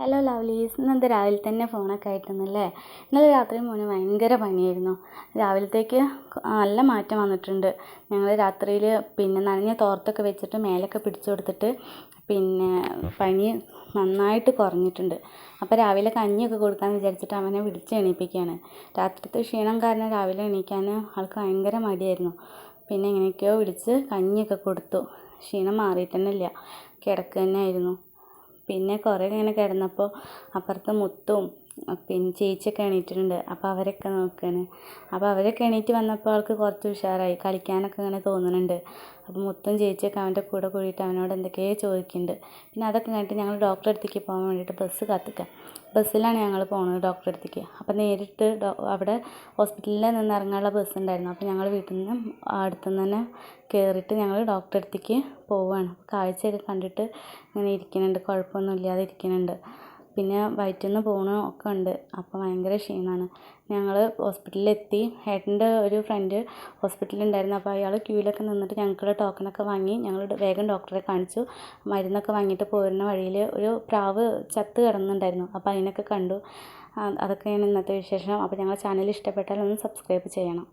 Hello ലവ്ലീസ് ഇന്നെന്ത് രാവിലെ തന്നെ ഫോണൊക്കെ ആയിട്ടുന്നല്ലേ ഇന്നലെ രാത്രി മോന് ഭയങ്കര പനിയായിരുന്നു. രാവിലത്തേക്ക് നല്ല മാറ്റം വന്നിട്ടുണ്ട്. ഞങ്ങൾ രാത്രിയിൽ പിന്നെ നനഞ്ഞ തോർത്തൊക്കെ വെച്ചിട്ട് മേലൊക്കെ പിടിച്ചു കൊടുത്തിട്ട് പിന്നെ പനി നന്നായിട്ട് കുറഞ്ഞിട്ടുണ്ട്. അപ്പോൾ രാവിലെ കഞ്ഞിയൊക്കെ കൊടുക്കാമെന്ന് വിചാരിച്ചിട്ട് അവനെ വിളിച്ച് എണീപ്പിക്കുകയാണ്. രാത്രിത്തെ ക്ഷീണം കാരണം രാവിലെ എണീക്കാൻ ആൾക്ക് ഭയങ്കര മടിയായിരുന്നു. പിന്നെ എങ്ങനെയൊക്കെയോ വിളിച്ച് കഞ്ഞിയൊക്കെ കൊടുത്തു. ക്ഷീണം മാറിയിട്ടുതന്നെ ഇല്ല. കിടക്കുക തന്നെയായിരുന്നു പിന്നെ കുറേ ഇങ്ങനെ കിടന്നപ്പോൾ അപ്പുറത്ത് മുത്തും പിന്നെ ചേച്ചിയൊക്കെ എണീറ്റിട്ടുണ്ട്. അപ്പോൾ അവരൊക്കെ നോക്കുകയാണ് അപ്പോൾ അവരൊക്കെ എണീറ്റ് വന്നപ്പോൾ ആൾക്ക് കുറച്ച് ഉഷാറായി. കളിക്കാനൊക്കെ ഇങ്ങനെ തോന്നുന്നുണ്ട്. അപ്പോൾ മുത്തും ചേച്ചിയൊക്കെ അവന്റെ കൂടെ കൂടിയിട്ട് അവനോട് എന്തൊക്കെയോ ചോദിക്കുന്നുണ്ട്. പിന്നെ അതൊക്കെ കഴിഞ്ഞിട്ട് ഞങ്ങൾ ഡോക്ടറെ അടുത്തേക്ക് പോകാൻ വേണ്ടിയിട്ട് ബസ് കാത്തിക്കുക ബസ്സിലാണ് ഞങ്ങൾ പോകുന്നത് ഡോക്ടറെ അടുത്തേക്ക്. അപ്പോൾ നേരിട്ട് അവിടെ ഹോസ്പിറ്റലിൽ നിന്ന് ഇറങ്ങാനുള്ള ബസ് ഉണ്ടായിരുന്നു. അപ്പോൾ ഞങ്ങൾ വീട്ടിൽ നിന്ന് അടുത്തുനിന്ന് തന്നെ കയറിയിട്ട് ഞങ്ങൾ ഡോക്ടറെ അടുത്തേക്ക് പോവുകയാണ് കാഴ്ചയൊക്കെ കണ്ടിട്ട് ഇങ്ങനെ ഇരിക്കുന്നുണ്ട്. കുഴപ്പമൊന്നും ഇല്ലാതെ ഇരിക്കുന്നുണ്ട്. പിന്നെ വയറ്റിൽ നിന്ന് ഒക്കെ ഉണ്ട്. അപ്പോൾ ഭയങ്കര ക്ഷീണമാണ് ഞങ്ങൾ ഹോസ്പിറ്റലിലെത്തി. ഏട്ടന്റെ ഒരു ഫ്രണ്ട് ഹോസ്പിറ്റലിൽ ഉണ്ടായിരുന്നു അപ്പോൾ അയാൾ ക്യൂവിലൊക്കെ നിന്നിട്ട് ഞങ്ങൾക്കുള്ള ടോക്കണൊക്കെ വാങ്ങി ഞങ്ങൾ വേഗം ഡോക്ടറെ കാണിച്ചു. മരുന്നൊക്കെ വാങ്ങിയിട്ട് പോരുന്ന വഴിയിൽ ഒരു പ്രാവ് ചത്ത് കിടന്നുണ്ടായിരുന്നു. അപ്പോൾ അതിനൊക്കെ കണ്ടു. അതൊക്കെയാണ് ഇന്നത്തെ വിശേഷം. അപ്പോൾ ഞങ്ങളുടെ ചാനൽ ഇഷ്ടപ്പെട്ടാൽ ഒന്ന് സബ്സ്ക്രൈബ് ചെയ്യണം.